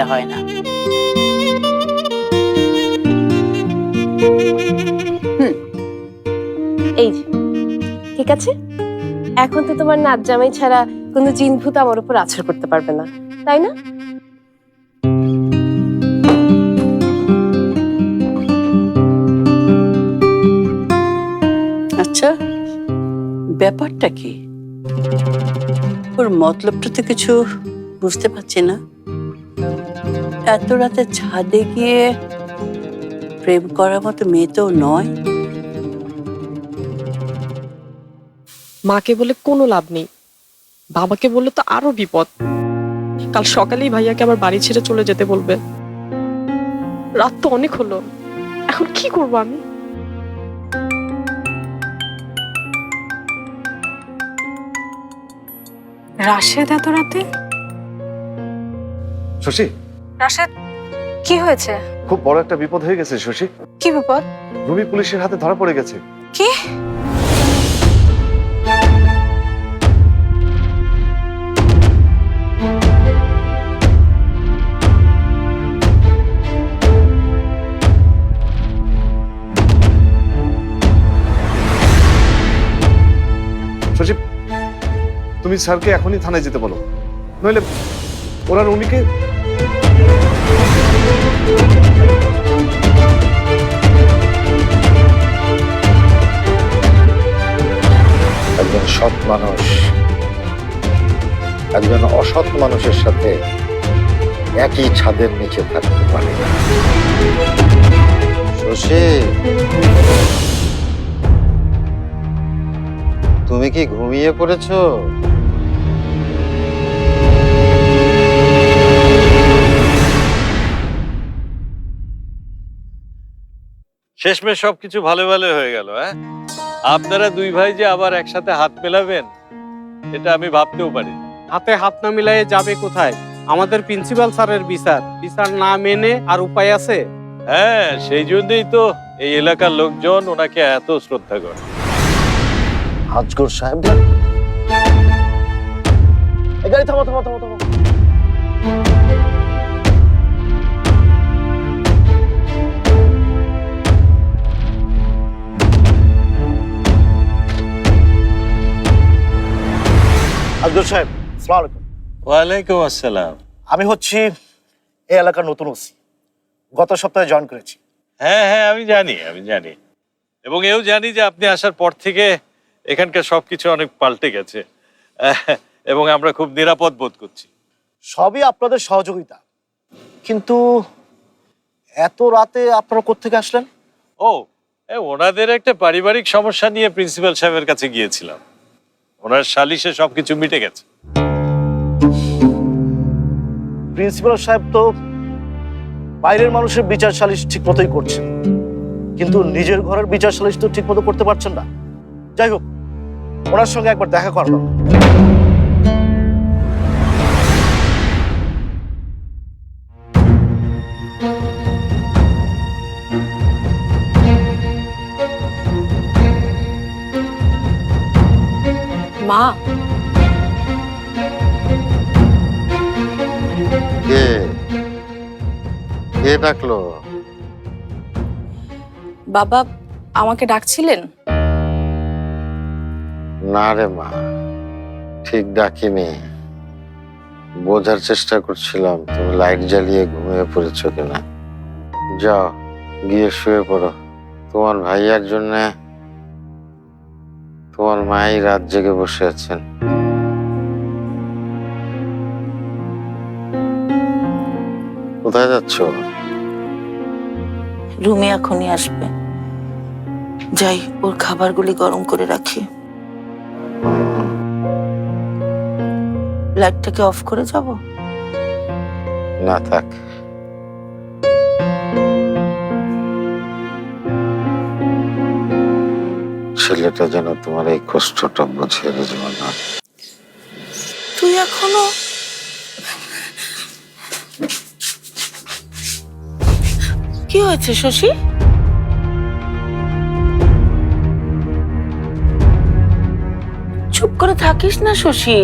যেতে হয় না। এই যে ঠিক আছে? এখন তো তোমার নাচ জামাই ছাড়া কোনো জিনভূত আমার উপর আছর করতে পারবে না তাই না? আচ্ছা ব্যাপারটা কি? ওর মতলবটা তো কিছু বুঝতে পারছি না। এত রাতে ছাদে গিয়ে প্রেম করার মতো মেয়ে তো নয়। মাকে বলে কোনো লাভ নেই। বাবাকে বললে তো আরও বিপদ। কাল সকালেই ভাইয়াকে আবার বাড়ি ছেড়ে চলে যেতে বলবে। রাত তো অনেক হলো। এখন কি করব আমি? রাশেদ এত রাতে? শশী রাশেদ কি হয়েছে? খুব বড় একটা বিপদ হয়ে গেছে শশী। কি বিপদ? রুমি পুলিশের হাতে ধরা পড়ে গেছে। কি? শশী তুমি স্যারকে এখনই থানায় যেতে বলো। নইলে ওরা রুমিকে একজন সৎ মানুষ, একজন অসৎ মানুষের সাথে একই ছাদের নিচে থাকতে পারে। তুমি কি ঘুমিয়ে পড়েছো? শেষমেশ সবকিছু ভালো ভালো হয়ে গেল হ্যাঁ? আপনারা দুই ভাই যে আবার একসাথে হাত মেলাবেন এটা আমি ভাবতেও পারি। হাতে হাত না মিলাই যাবে কোথায়? আমাদের প্রিন্সিপাল স্যারের বিচার। বিচার না মেনে আর উপায় আছে? হ্যাঁ সেই জন্যই তো এই এলাকার লোকজন ওনাকে এত শ্রদ্ধা করে। আজগর সাহেব গাড়ি থামো থামো থামো থামো আব্দুল সাহেব সালাম আলাইকুম। ওয়ালাইকুম আসসালাম। আমি হচ্ছি এই এলাকার নতুন ওসি। গত সপ্তাহে জয়েন করেছি। হ্যাঁ হ্যাঁ আমি জানি আমি জানি। এবং এও জানি যে আপনি আসার পর থেকে এখানকার সবকিছু অনেক পাল্টে গেছে। এবং আমরা খুব নিরাপদ বোধ করছি। সবই আপনাদের সহযোগিতা। কিন্তু এত রাতে আপনারা কোত্থেকে আসলেন? ও এ, ওনাদের একটা পারিবারিক সমস্যা নিয়ে প্রিন্সিপাল সাহেবের কাছে গিয়েছিলাম। ওনার সালিশে সবকিছু মিটে গেছে। প্রিন্সিপাল সাহেব তো বাইরের মানুষের বিচার সালিশ ঠিক মতোই করছেন। কিন্তু নিজের ঘরের বিচার সালিশ তো ঠিক মতো করতে পারছেন না। যাই হোক, ওনার সঙ্গে একবার দেখা করা মা। কে? কে ডাকলো? বাবা আমাকে ডাকছিলেন? না রে মা ঠিক ডাকিনি। বোঝার চেষ্টা করছিলাম তুমি লাইট জ্বালিয়ে ঘুমিয়ে পড়েছো কিনা। যাও গিয়ে শুয়ে পড়ো। তোমার ভাইয়ার জন্য তোমার মাই রাত জেগে বসে আছেন। কোথায় যাচ্ছ? রুমে এখনই আসবে। যাই ওর খাবারগুলি গরম করে রাখি। লাইটটাকে অফ করে যাব? না থাক। ছেলেটা যেন তোমার এই কষ্টটা বুঝে বুঝবে না। তুই এখনও কি হয়েছে, শশী? চুপ করে থাকিস না, শশী।